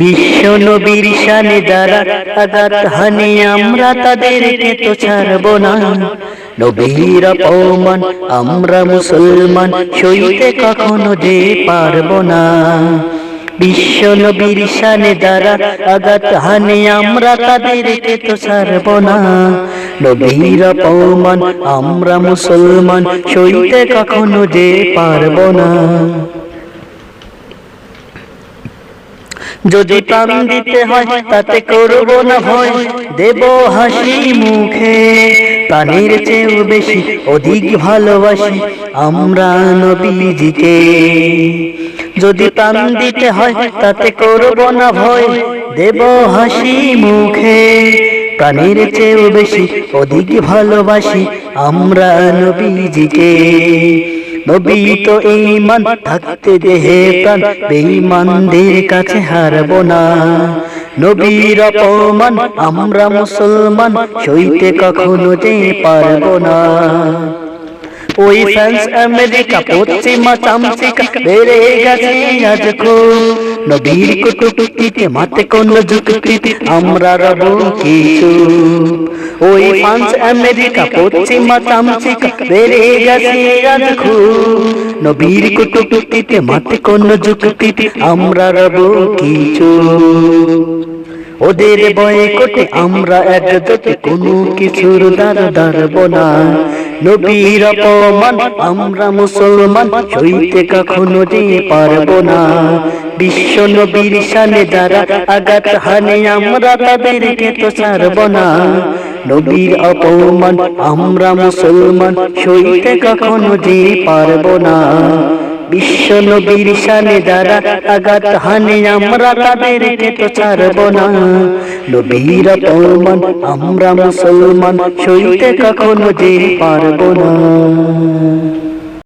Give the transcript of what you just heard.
বিশ্ব নবীর শানে যারা আঘাত হানি আমরা তাদেরকে তো ছাড়ব না। নবীর অপমান আমরা মুসলমান সইতে কখনো যে পারব না। বিশ্ব নবীর শানে যারা আঘাত হানি আমরা তাদেরকে তো ছাড়ব না। নবীর অপমান আমরা মুসলমান সইতে কখনো যে পারব না। যদি প্রাণ দিতে হয়, তাতে করব না ভয়। দেব হাসি মুখে, প্রাণের চেয়েও বেশি অধিক ভালোবাসি আমরা নবীজিকে। যদি প্রাণ দিতে হয়, তাতে করব না ভয়। দেব হাসি মুখে, প্রাণের চেয়েও বেশি অধিক ভালোবাসি আমরা নবীজিকে। নবী তো ইমান থাকতে দেহে প্রাণ বেঈমানদের কাছে হারব না। নবীর অপমান আমরা মুসলমান সইতে কখনো যে পারব না। ওই ফ্রান্স, আমেরিকা, পশ্চিমা, চামচিকা, বেড়ে গেছে আজ খুব। নবীর কুটুকুটিতে মাতে কোন যুক্তিতে আমরা রব কিছু ওই ফ্রান্স, আমেরিকা, পশ্চিমা খুব নবীর কুটুকুটিতে মাতে কোন যুক্তিতে আমরা রব কিছু ওদের বয়ে কোটে আমরা একজোটে কোনো কিছুর দ্বার দাঁড়ব না নবীর অপমান আমরা মুসলমান, সইতে কখনো যে পারব না। বিশ্ব নবীর শানে দ্বারা আঘাত হানে, আমরা তাদেরকে তো ছাড়ব না। নবীর অপমান, আমরা মুসলমান, সইতে কখনো যে পারব না। বিশ্ব নবীর শানে যারা আঘাত হানে আমরা তাদেরকে তো ছাড়ব না। নবীর অপমান আমরা মুসলমান সইতে কখনো যে পারব না।